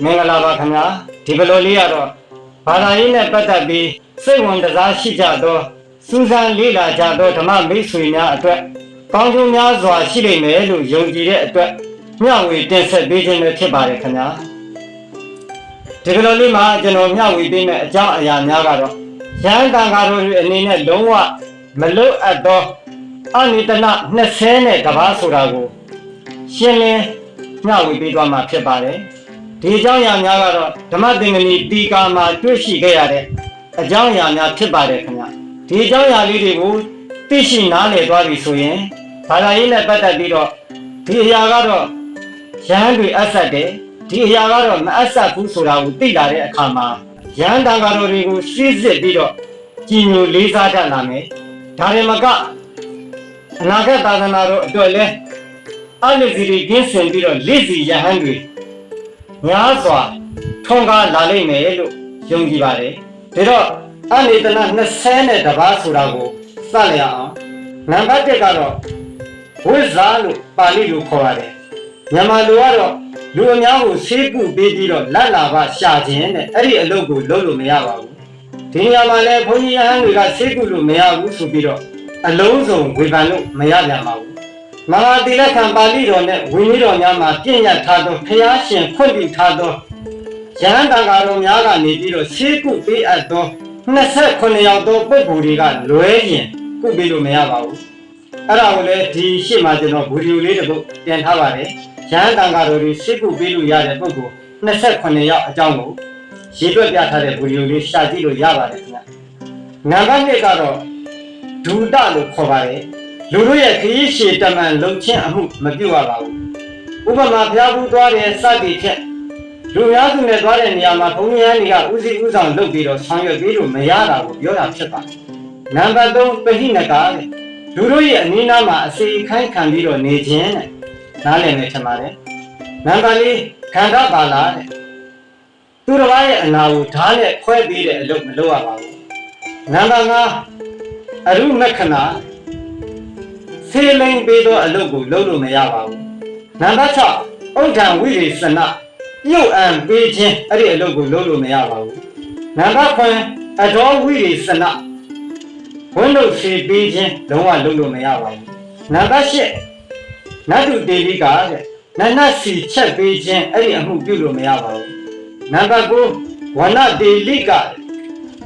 မင်္ဂလာပါခင်ဗျာဒီဘလိုလေးကတော့ဘာသာရေးနဲ့ပတ်သက်ပြီးစိတ်ဝင်စားရှိကြသောစူးစမ်းလေ့လာကြသောဓမ္မမိတ်ဆွေများအတွက်ကောင်းကျိုးများစွာရှိလိမ့်မယ်လို့ယုံကြည်တဲ့အတွက်မျှဝေတင်ဆက်ပေးခြင်းပဲဖြစ်ပါတယ်ခင်ဗျာဒီဘလိုလေးမှာကျွန်တော်မျှဝေပေးမယ့်အကြောင်းအရာများကတော့ရဟန်းတန်ဃာတော်တွေအနေနဲ့လုံးဝမလွတ်အပ်သောအနိတန20နဲ့တပါးဆိုတာကိုရှင်းလင်းမျှဝေပေးသွားမှာဖြစ်ပါတယ် ဒီအကြောင်းအရာများကတော့ဓမ္မသင်္ကနီတီကာမှာတွေ့ရှိခဲ့ရတဲ့အကြောင်းအရာများဖြစ်ပါတယ်ခင်ဗျဒီအကြောင်းအရာလေးတွေကိုသိရှိနားလည်သွားပြီဆိုရင်ဘာသာရေးနဲ့ပတ်သက်ပြီးတော့ဒီအရာကတော့ရဟန်းတွေအဆက်တယ်ဒီအရာကတော့မအဆက်ဘူးဆိုတာကိုသိလာတဲ့အခါမှာရဟန်းတန်ဃာတော်တွေကိုစီးစစ်ပြီးတော့ကြည်ညိုလေးစားတတ်လာမယ်ဒါရင်မကအနာဂတ်သာသနာတော်အတွက်လဲအလစီတွေကင်းစင်ပြီးတော့လက်စီရဟန်းတွေ များစွာထုံကားလာလိမ့်မယ်လို့ယုံကြည်ပါတယ်ဒါတော့အနေတနာ20နဲ့တပါးဆိုတာကိုစရအောင်နံပါတ်1ကတော့ဝိဇာလို့ပါဠိလိုခေါ်ရတယ်မြန်မာလိုကတော့လူအများကိုဆေးကုပေးပြီးတော့လက်လာပါရှာခြင်းတဲ့အဲ့ဒီအလုပ်ကိုလုပ်လို့မရပါဘူးဒီနေရာမှာလည်းဘုန်းကြီးရဟန်းတွေကဆေးကုလို့မရဘူးဆိုပြီးတော့အလုံးစုံဝေဖန်လို့မရပြန်ပါဘူး မဟာတိလခံပါဠိတော်နဲ့ဝိနည်းတော်များမှာပြည့်ညတ်ထားသောဘုရားရှင်ဖွင့်ပြထားသောယဟန်တန်ဃာတော်များကနေပြီးတော့ရှေးကုပေးအပ်သော29ယောက်သောပုဂ္ဂိုလ်တွေကလွဲရင်ကုပေးလို့မရပါဘူးအဲ့ဒါကိုလည်းဒီရှေ့မှာကျွန်တော်ဗီဒီယိုလေးတစ်ပုဒ်ပြန်ထားပါတယ်ယဟန်တန်ဃာတော်တွေရှေးကုပေးလို့ရတဲ့ပုဂ္ဂိုလ်29ယောက်အကြောင်းကိုရေးတွက်ပြထားတဲ့ဗီဒီယိုလေးရှာကြည့်လို့ရပါတယ်ခင်ဗျနံပါတ်1ကတော့ဒုဒလို့ခေါ်ပါတယ် လူတို့ရဲ့ခရီးရှည်တမန်လုံချင်းအမှုမပြုတ်ရပါဘူးဥပမာဖျားဘူးသွားတဲ့စသည်ဖြင့်လူများစုနဲ့သွားတဲ့နေရာမှာဘုန်းကြီးတွေကဥစည်းဥဆောင်လုပ်ပြီးတော့ဆောင်ရွက်ပြီးလို့မရတာကိုပြောတာဖြစ်ပါတယ်နံပါတ်3ပဟိနကာတဲ့လူတို့ရဲ့အနည်းနားမှာအစီခိုင်းခံပြီးတော့နေခြင်းတဲ့နားလည်နေချင်ပါတယ်နံပါတ်4ခန္ဓာပါလာတဲ့သူတစ်ပါးရဲ့အနာကိုဓာတ်နဲ့ခွဲပြီးတဲ့အလုပ်မလုပ်ရပါဘူးနံပါတ်5အရုမက္ခဏာ ဆေးလိမ်ပေးသောအလုပ်ကိုလုပ်လို့မရပါဘူးနံပါတ်6ဥဒ္ဒံဝိရိစနပြုတ်အံပေးခြင်းအဲ့ဒီအလုပ်ကိုလုပ်လို့မရပါဘူးနံပါတ်9အတော်ဝိရိစနဝိနုဆေးပေးခြင်းလုံးဝလုပ်လို့မရပါဘူးနံပါတ်10နတ်တုတေလိကတဲ့နတ်နတ်စီချက်ပေးခြင်းအဲ့ဒီအမှုပြုလို့မရပါဘူးနံပါတ်9ဝနတေလိက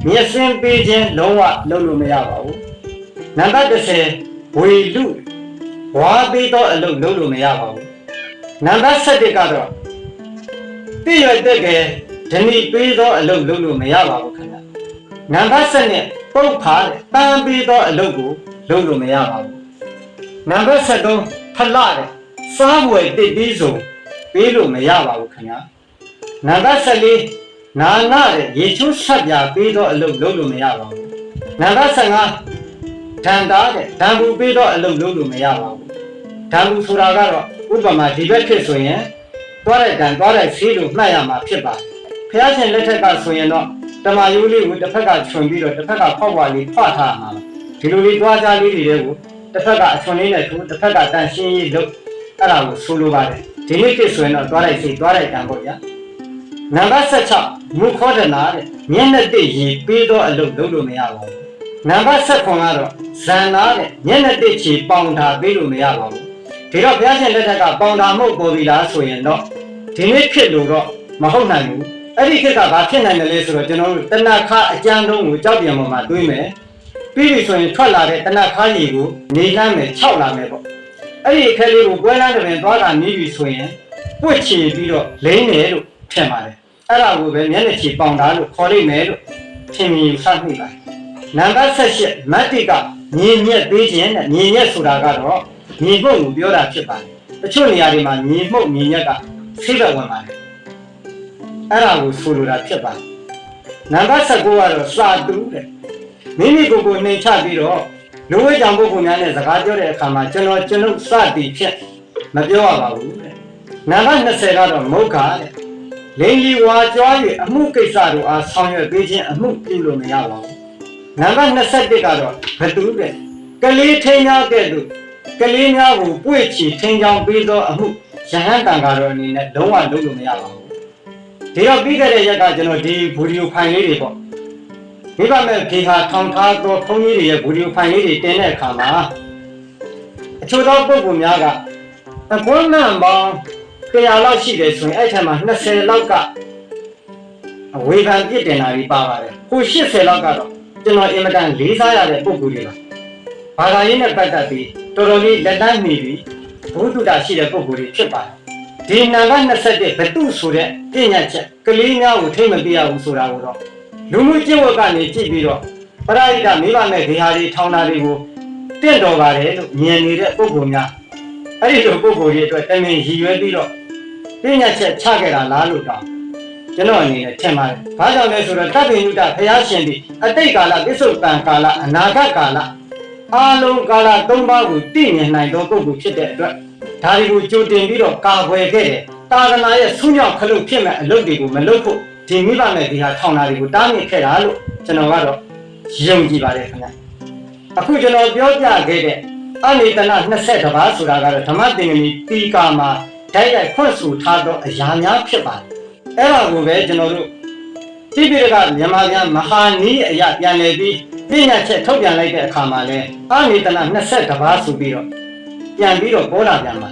မျက်စင်းပေးခြင်းလုံးဝလုပ်လို့မရပါဘူးနံပါတ်30 ဝေလူဝါပေးတော့အလုပ်လုပ်လို့မရပါဘူးနံပါတ်7ကတော့ပြည့်ရတဲ့ကဓဏီပေးတော့အလုပ်လုပ်လို့မရပါဘူးခင်ဗျနံပါတ်7ပုတ်ဖားတဲ့တန်ပေးတော့အလုပ်ကိုလုပ်လို့မရပါဘူးနံပါတ်73ဖလာတဲ့စားဝယ်တစ်ပြီးဆုံးပေးလို့မရပါဘူးခင်ဗျနံပါတ်14နာနာတဲ့ရေချိုးဆက်ပြပေးတော့အလုပ်လုပ်လို့မရပါဘူးနံပါတ်15 ဓာန်တာတဲ့ဓာန်ဘူးပေးတော့အလုပ်လုပ်လို့မရပါဘူးဓာန်ဘူးဆိုတာကတော့ဥပမာဒီဘက်ဖြစ်ဆိုရင်သွားတဲ့ဓာန်သွားတဲ့ဆေးလို့မှတ်ရမှာဖြစ်ပါတယ်ဖះရှင်လက်ထက်ကဆိုရင်တော့တမာယိုးလေးကိုတစ်ဖက်ကခြုံပြီးတော့တစ်ဖက်ကဖောက်ပွားလေးဖွာထားမှာပါဒီလိုလေးသွားကြလေးတွေကိုတစ်ဖက်ကအချွန်လေးနဲ့ထိုးတစ်ဖက်ကတန်ရှင်းရေးလုပ်အဲ့ဒါကိုဆိုလိုပါတယ်ဒီနေ့ဖြစ်ဆိုရင်တော့သွားတဲ့ဆေးသွားတဲ့ဓာန်ပေါ့ဗျာနံပါတ်16မုခောဒနာတဲ့မျက်နှာတစ်ရည်ပေးတော့အလုပ်လုပ်လို့မရပါဘူး နံပါတ်7ကတော့ဇန်နာတဲ့မျက်နှာတစ်ချီပေါင်တာပေးလို့မရပါဘူးဒီတော့ဘုရားရှင်လက်ထက်ကပေါင်တာမဟုတ်ပေါ်ပြီလားဆိုရင်တော့ဒီနေ့ဖြစ်လို့တော့မဟုတ်နိုင်ဘူးအဲ့ဒီခေတ်ကဘာဖြစ်နိုင်တယ်လဲဆိုတော့ကျွန်တော်တို့တဏခါအကြမ်းလုံးကိုကြောက်ပြန်ပေါ်မှာတွေးမယ်ပြီးပြီဆိုရင်ထွက်လာတဲ့တဏခါကြီးကိုနေလမ်းမယ်ခြောက်လာမယ်ပေါ့အဲ့ဒီအခက်လေးကိုကွဲလန်းတဲ့ပင်သွားတာနေပြီဆိုရင်ပွက်ချီပြီးတော့လိမ့်တယ်လို့ထင်ပါတယ်အဲ့ဒါကိုပဲမျက်နှာချီပေါင်တာလို့ခေါ်လိုက်မယ်လို့ထင်မြင်ယူဆမိပါတယ် နံပါတ်78မတ်တိကမြင်မြက်ပေးခြင်းတဲ့မြင်မြက်ဆိုတာကတော့မြင်မှုကိုပြောတာဖြစ်ပါတယ်တချို့နေရာတွေမှာမြင်မှုမြင်မြက်ကဆိတ်ဘက်ဝင်ပါတယ်အဲ့ဒါကိုဆိုလိုတာဖြစ်ပါတယ်နံပါတ်19ကတော့စာတူတဲ့မိမိကိုယ်ကိုနှိမ်ချပြီးတော့လူဝဲကြောင့်ပုဂ္ဂိုလ်များနဲ့စကားပြောတဲ့အခါမှာကျွန်တော်ကျွန်ုပ်စသည်ဖြင့်မပြောရပါဘူးတဲ့နံပါတ်20ကတော့မုခတဲ့လိင်လီဝါကြွား၍အမှုကိစ္စတို့အားဆောင်ရွက်ပေးခြင်းအမှုပြုလို့မရပါဘူး နံပါတ်21ကတော့ဘသူတဲ့ကလေးထင်းများကဲ့သို့ကလေးများကိုပွေ့ချီထင်းချောင်းပေးသောအမှုယဟန်တန်ဃာတော်အနေနဲ့လုံးဝလုပ်လို့မရပါဘူးဒီတော့ပြီးခဲ့တဲ့ရက်ကကျွန်တော်ဒီဗီဒီယိုဖိုင်လေးတွေပေါ့မိဘမဲ့ဒီဟာထောင်ထားသောဘုန်းကြီးတွေရဲ့ဗီဒီယိုဖိုင်လေးတွေတင်တဲ့အခါမှာအချို့သောပုဂ္ဂိုလ်များကအကွမ်းမှန်ပေါင်း100လောက်ရှိတယ်ဆိုရင်အဲ့ထက်မှာ20လောက်ကအဝေဖန်ပြစ်တင်တာကြီးပါပါတယ်ဟို80လောက်ကတော့ ကျွန်တော်အင်မတန်လေးစားရတဲ့ပုဂ္ဂိုလ်တွေပါဘာသာရေးနဲ့ပတ်သက်ပြီးတော်တော်လေးလက်တန်းနေပြီးဘုဒ္ဓတာရှိတဲ့ပုဂ္ဂိုလ်တွေဖြစ်ပါတယ်ဒီနံပါတ်27ဘတုဆိုတဲ့ပြညာချက်ကလေးများကိုထိမ့်မပြရဘူးဆိုတာကိုတော့လူမှုကျင့်ဝတ်ကနေကြည့်ပြီးတော့ပရိဒိတမိဘမဲ့ဂေဟာတွေထောင်းတာတွေကိုတင့်တော်ပါတယ်လို့မြင်နေတဲ့ပုဂ္ဂိုလ်များအဲ့ဒီလိုပုဂ္ဂိုလ်တွေအတွက်တမင်ရည်ရွယ်ပြီးတော့ပြညာချက်ချခဲ့တာလားလို့တော့ ကျွန်တော်အနေနဲ့ထင်ပါတယ်။ဘာကြောင့်လဲဆိုတော့တပ္ပိညုတဘုရားရှင်ဒီအတိတ်ကာလပစ္စုပန်ကာလအနာဂတ်ကာလအာလုံးကာလ၃ပါးကိုတည်မြင်နိုင်သောပုဂ္ဂိုလ်ဖြစ်တဲ့အတွက်ဒါတွေကိုကြိုတင်ပြီးတော့ကာကွယ်ခဲ့တယ်တာသနာရဲ့ဆူးညောက်ခလုတ်ဖြစ်မဲ့အလုပ်တွေကိုမလုပ်ဖို့ဒီမိဘနဲ့ဒီဟာထောင်တာတွေကိုတားမြစ်ခဲ့တာလို့ကျွန်တော်ကတော့ယုံကြည်ပါတယ်ခင်ဗျအခုကျွန်တော်ပြောပြခဲ့တဲ့အနေတနာ20ပါးဆိုတာကတော့ဓမ္မသင်္ကနီတီကာမှာဓာတ်ရိုက်ဖွင့်ဆိုထားသောအရာများဖြစ်ပါတယ် အဲ့ဒါကိုပဲကျွန်တော်တို့တိပိဋကမြန်မာပြန်မဟာနီးအရာပြန်လည်ပြီးပြညာချက်ထုတ်ပြန်လိုက်တဲ့အခါမှာလဲအနေတနာ20ပါးဆိုပြီးတော့ပြန်ပြီးတော့ပေါ်လာပြန်ပါ